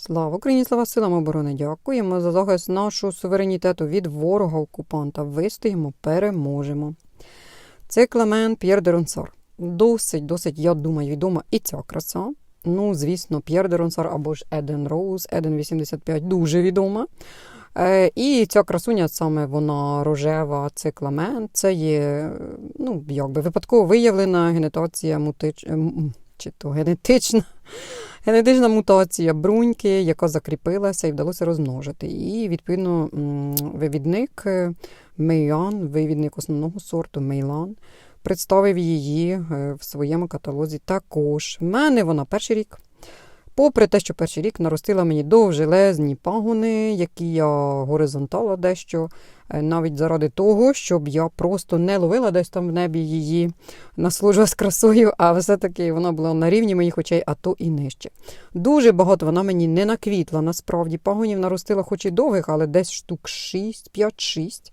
Слава Україні, слава силам оборони! Дякуємо за захист нашого суверенітету від ворога окупанта. Вистоїмо, переможемо. Це Клемент П'єр де Ронсар. Досить, досить, я думаю, відома і ця краса. Ну, звісно, П'єр де Ронсар або ж Еден Роуз, Еден 85 дуже відома. Е, і ця красуня, саме вона рожева, це Клемент. Це є ну, якби випадково виявлена генетація мутич... чи то генетична. Генетична мутація бруньки, яка закріпилася і вдалося розмножити. І, відповідно, вивідник е, Мейян, вивідник основного сорту Мейлан, представив її е, в своєму каталозі також. В мене вона перший рік. Попри те, що перший рік наростила мені довжелезні пагони, які я горизонтала дещо, навіть заради того, щоб я просто не ловила десь там в небі її, наслужувалась красою, а все-таки вона була на рівні моїх очей, а то і нижче. Дуже багато вона мені не наквітла, насправді. Пагонів наростила хоч і довгих, але десь штук 6, 5-6.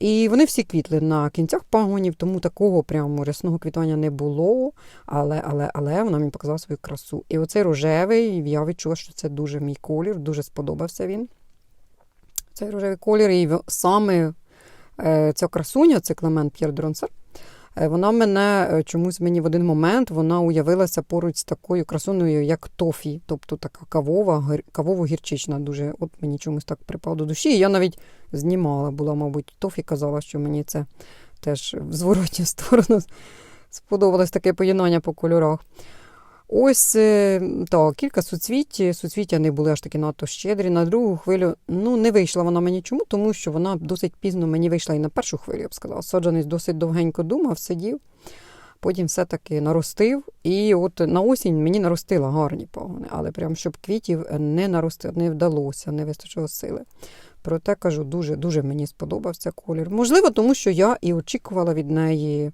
І вони всі квітли на кінцях пагонів, тому такого прямо рясного квітування не було. Але, але, але вона мені показала свою красу. І оцей рожевий, я відчула, що це дуже мій колір, дуже сподобався він. Цей рожевий колір. І саме е, ця красуня, це Клемент П'єр де Ронсер, е, вона мене е, чомусь мені в один момент вона уявилася поруч з такою красуною, як тофі, тобто така кавова, кавово-гірчична. Дуже от мені чомусь так припав до душі. Я навіть знімала, була, мабуть, тофі казала, що мені це теж в зворотню сторону сподобалось таке поєднання по кольорах. Ось е, так, кілька суцвіть. Суцвіття не були аж таки надто щедрі. На другу хвилю ну, не вийшла вона мені чому, тому що вона досить пізно мені вийшла і на першу хвилю, я б сказала. Саджанець досить довгенько думав, сидів, потім все-таки наростив. І от на осінь мені наростила гарні пагони, але прям щоб квітів не нарости, не вдалося, не вистачило сили. Проте кажу, дуже дуже мені сподобався колір. Можливо, тому що я і очікувала від неї,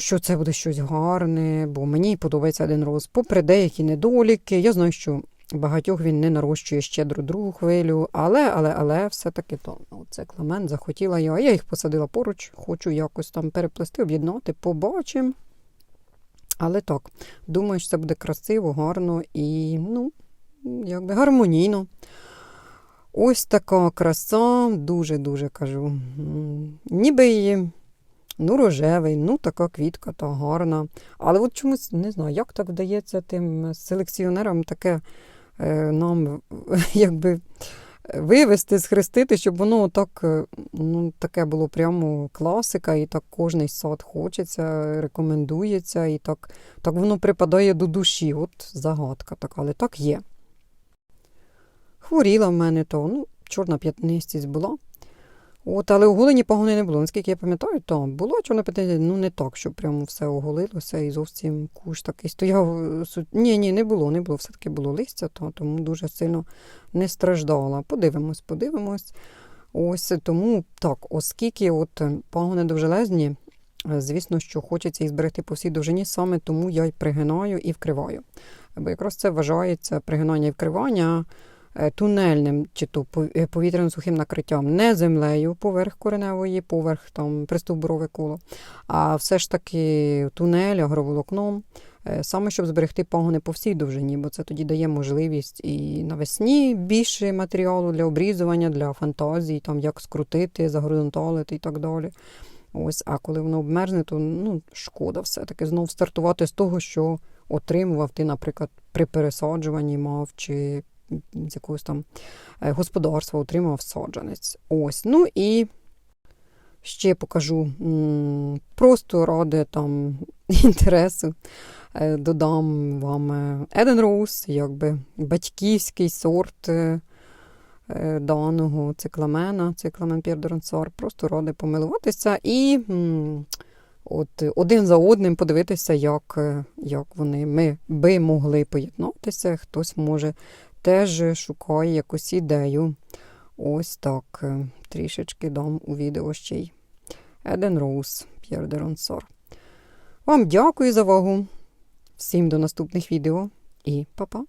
що це буде щось гарне, бо мені подобається один роз. Попри деякі недоліки, я знаю, що багатьох він не нарощує щедру другу хвилю, але, але, але все-таки то ну, це Клемент захотіла я. Я їх посадила поруч, хочу якось там переплести, об'єднати, побачимо. Але так, думаю, що це буде красиво, гарно і, ну, якби гармонійно. Ось така краса, дуже-дуже кажу. Ніби її, ну, рожевий, ну, така квітка та гарна. Але от чомусь не знаю, як так вдається тим селекціонерам таке е, нам якби вивести, схрестити, щоб воно так, е, ну, таке було прямо класика, і так кожний сад хочеться, рекомендується, і так, так воно припадає до душі. От загадка така, але так є. Хворіла в мене то, ну, чорна п'ятнистість була. От, але оголені погони не було. Наскільки я пам'ятаю, то було чорна п'ятнистість, ну не так, що прямо все оголилося і зовсім куш такий стояв. Ні, ні, не було, не було. Все-таки було листя, то, тому дуже сильно не страждала. Подивимось, подивимось. Ось тому так, оскільки от е, пагони довжелезні, е, звісно, що хочеться їх зберегти по всій довжині, саме тому я й пригинаю і вкриваю. Бо якраз це вважається пригинання і вкривання тунельним чи то е, повітряно-сухим накриттям, не землею поверх кореневої, поверх там пристовбурове коло, а все ж таки тунель, агроволокном, е, саме щоб зберегти пагони по всій довжині, бо це тоді дає можливість і навесні більше матеріалу для обрізування, для фантазії, там як скрутити, загоризонталити і так далі. Ось, а коли воно обмерзне, то ну, шкода все-таки знов стартувати з того, що отримував ти, наприклад, при пересаджуванні мав чи з якогось там е, господарства отримав саджанець. Ось. Ну і ще покажу просто ради там інтересу. е, Додам вам Еден Роуз, якби батьківський сорт е, даного цикламена, цикламен де Просто ради помилуватися і от один за одним подивитися, як, як вони ми би могли поєднатися. Хтось може теж шукає якусь ідею. Ось так е, трішечки дам у відео ще й Еден Роуз П'єр де. Вам дякую за увагу. Всім до наступних відео і па-па!